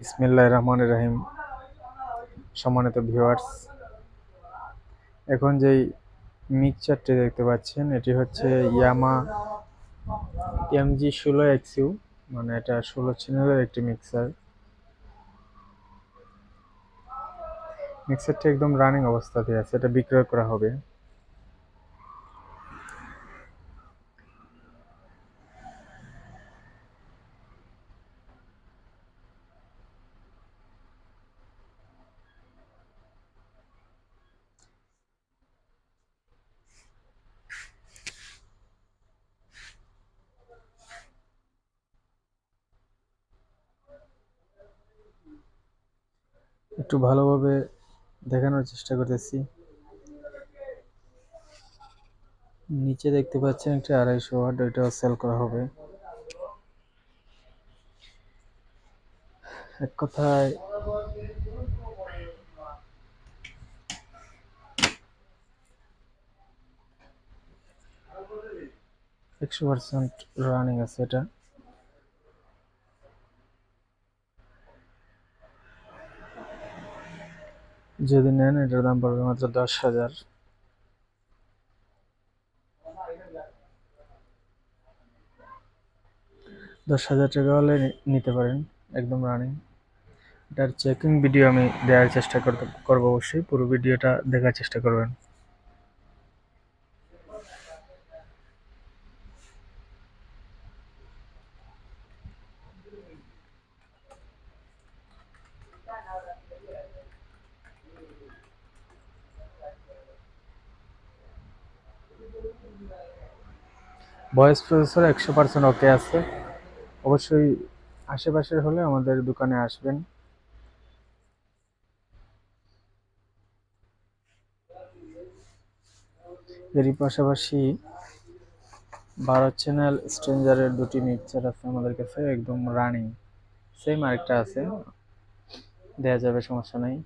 বিসমিল্লাহ রহমান রহিম। সম্মানিত ভিউয়ার্স, এখন যেই মিক্সচারটি দেখতে পাচ্ছেন, এটি হচ্ছে ইয়ামা এমজি ষোলো এক্সইউ মানে এটা ষোলো চ্যানেলের একটি মিক্সার। মিক্সারটি একদম রানিং অবস্থাতে আছে, এটা বিক্রয় করা হবে। একটু ভালোভাবে দেখানোর চেষ্টা করতেছি। নিচে দেখতে পাচ্ছেন একটি আড়াইশো ওয়াট, ওইটাও সেল করা হবে। এক কথায় একশো পার্সেন্ট রানিং আছে এটা। যদি নেন, এটার দাম পড়বে মাত্র দশ হাজার। দশ হাজার টাকা হলে নিতে পারেন, একদম রানিং এটার চেকিং ভিডিও আমি দেওয়ার চেষ্টা করব অবশ্যই। পুরো ভিডিওটা দেখার চেষ্টা করবেন। ভয়েস প্রসেসর একশো পার্সেন্ট ওকে আছে। অবশ্যই আশেপাশের হলে আমাদের দোকানে আসবেন। এরই পাশাপাশি ভারত চ্যানেল স্ট্রেঞ্জারের দুটি মিক্সচার আছে আমাদের কাছে, একদম রানিং সেম আরেকটা আছে। দেওয়া যাবে, সমস্যা নেই।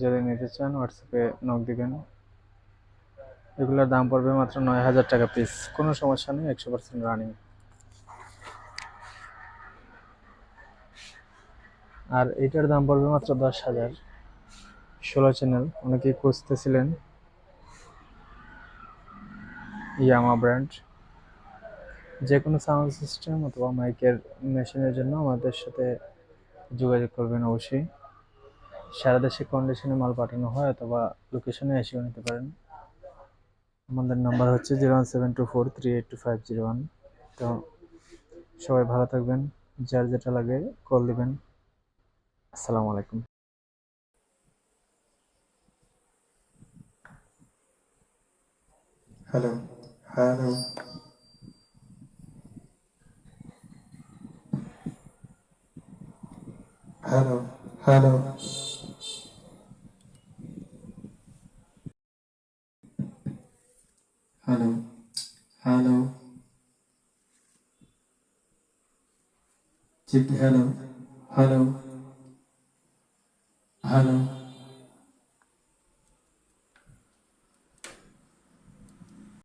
যদি নিতে চান হোয়াটসঅ্যাপে নক দিবেন। এগুলোর দাম পড়বে মাত্র নয় হাজার টাকা পিস কোনো সমস্যা নেই, একশো পার্সেন্ট রানিং আর এটার দাম পড়বে মাত্র দশ হাজার। ষোলো চ্যানেল অনেকেই খুঁজতেছিলেন। ইয়ামা ব্র্যান্ড যে কোনো সাউন্ড সিস্টেম অথবা মাইকের মেশিনের জন্য আমাদের সাথে যোগাযোগ করবেন অবশ্যই। সারা দেশে কন্ডিশনে মাল পাঠানো হয় অথবা লোকেশনে এসেও নিতে পারেন। আমাদের নাম্বার হচ্ছে zero one seven two four three eight two five zero one তো সবাই ভালো থাকবেন, যার যেটা লাগে কল দিবেন। আসসালামু আলাইকুম। Hello hello hello hello hello hello chip hello hello hello